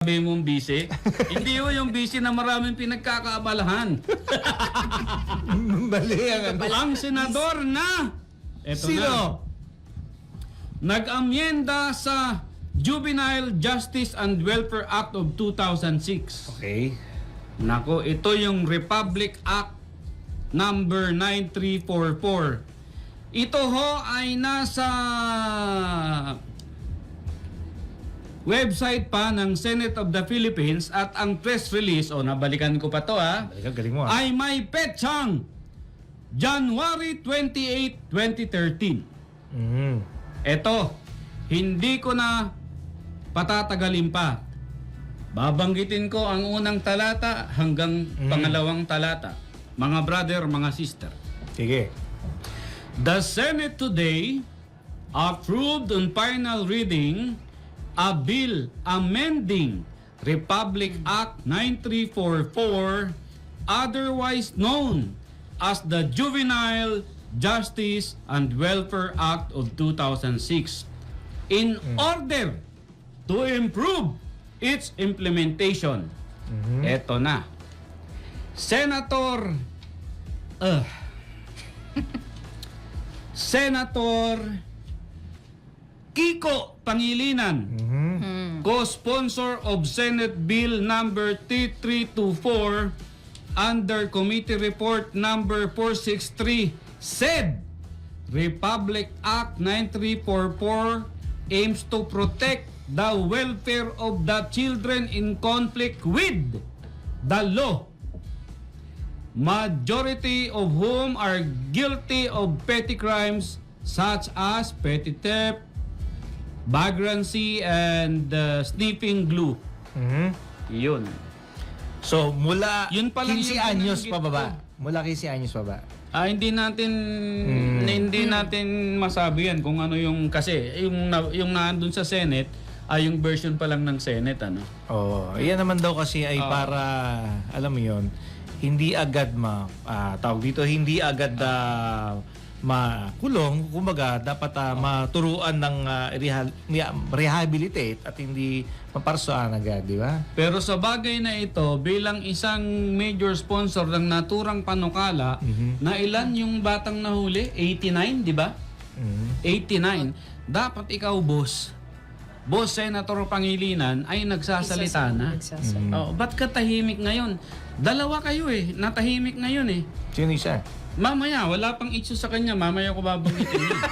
Sabi mong busy? Hindi ho yung busy na maraming pinagkakaabalahan. Mali ang ano. Ang senador na eto Sino? na, nag-amyenda sa Juvenile Justice and Welfare Act of 2006. Okay. Nako, ito yung Republic Act number 9344. Ito ho ay nasa website pa ng Senate of the Philippines at ang press release, o nabalikan ko pa to ha, Balikan, galing mo ah. ay may petsang January 28, 2013. Mm. Eto, hindi ko na patatagalin pa. Babanggitin ko ang unang talata hanggang pangalawang talata. Mga brother, mga sister. Sige. The Senate today approved on final reading a bill amending Republic Act 9344 otherwise known as the Juvenile Justice and Welfare Act of 2006 in order to improve its implementation. Eto na. Senator uh, Senator Kiko Pangilinan, Mhm. Co-sponsor of Senate Bill number 3324 under Committee Report number 463 said Republic Act 9344 aims to protect the welfare of the children in conflict with the law. Majority of whom are guilty of petty crimes such as petty theft, vagrancy, and uh, sniffing glue. Mhm. Yun. So, mula Yun pa lang 15 yung anyos binanggit pa baba? ko. Mula 15 anyos pa ba? Ah, hindi natin na hindi natin masabi yan kung ano yung kasi yung na, yung nandun sa Senate ay yung version pa lang ng Senate ano. Oo. yan naman daw kasi ay Oo. para, alam mo yon hindi agad ma, ah, tawag dito, hindi agad ah, makulong. Kumbaga, dapat ah, maturuan ng ah, reha- rehabilitate at hindi maparsoan agad, di ba? Pero sa bagay na ito, bilang isang major sponsor ng naturang panukala, na ilan yung batang nahuli? 89, di ba? Mhm. 89. Dapat ikaw, boss, boss Senator Pangilinan, ay nagsasalita na. Nagsasalita. Oh, ba't ka tahimik ngayon? Dalawa kayo eh, natahimik ngayon eh. Sino isa? Mamaya, wala pang issue sa kanya, mamaya ko babanggitin yun.